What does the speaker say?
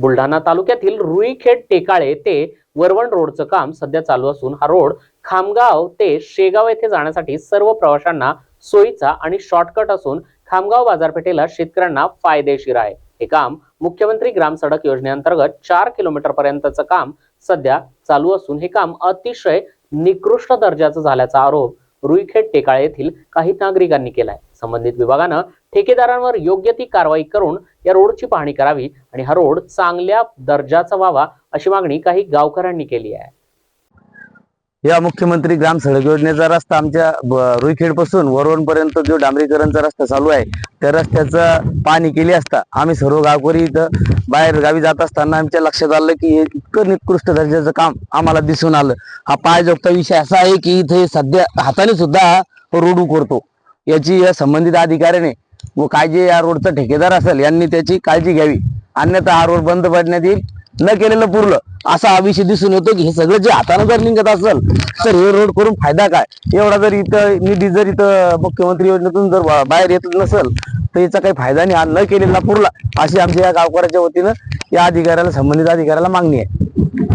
बुलढाणा तालुक्यातील रुईखेड टेकाळे ते वरवण रोडचं काम सध्या चालू असून हा रोड खामगाव ते शेगाव येथे जाण्यासाठी सर्व प्रवाशांना सोयीचा आणि शॉर्टकट असून खामगाव बाजारपेठेला शेतकऱ्यांना फायदेशीर आहे. हे काम मुख्यमंत्री ग्राम सडक योजनेअंतर्गत चार किलोमीटर पर्यंतचं काम सध्या चालू असून हे काम अतिशय निकृष्ट दर्जाचं झाल्याचा आरोप रुईखेड टेकाळे येथील काही नागरिकांनी केलाय. संबंधित विभागानं ठेकेदारांवर योग्य ती कारवाई करून या रोडची पाहणी करावी आणि हा रोड चांगल्या दर्जाचा व्हावा अशी मागणी काही गावकऱ्यांनी केली आहे. या मुख्यमंत्री ग्राम सडक योजनेचा रस्ता आमच्या रुईखेडपासून वरवण पर्यंत जो डांबरीकरणचा रस्ता चालू आहे त्या रस्त्याचं पाहणी केली असता आम्ही सर्व गावकरी इथं बाहेर गावी जात असताना आमच्या लक्षात आलं की हे इतकं निकृष्ट दर्जाचं काम आम्हाला दिसून आलं. हा पायजोगता विषय असा आहे की इथे सध्या हाताने सुद्धा रोड उकरतो याची या संबंधित अधिकाऱ्याने व काय जे या रोडचा ठेकेदार असेल यांनी त्याची काळजी घ्यावी. अन्यथा हा रोड बंद पडण्यात येईल न केलेलं पुरलं. असा हा विषय दिसून येतो की हे सगळं जे हाताने जर निघत असेल तर हे रोड करून फायदा काय? एवढा जर इथं निधी जर इथं मुख्यमंत्री योजनेतून जर बाहेर येत नसेल तर याचा काही फायदा नाही. हा न केलेला पुरला अशी आमच्या या गावकऱ्याच्या वतीनं या अधिकाऱ्याला संबंधित अधिकाऱ्याला मागणी आहे.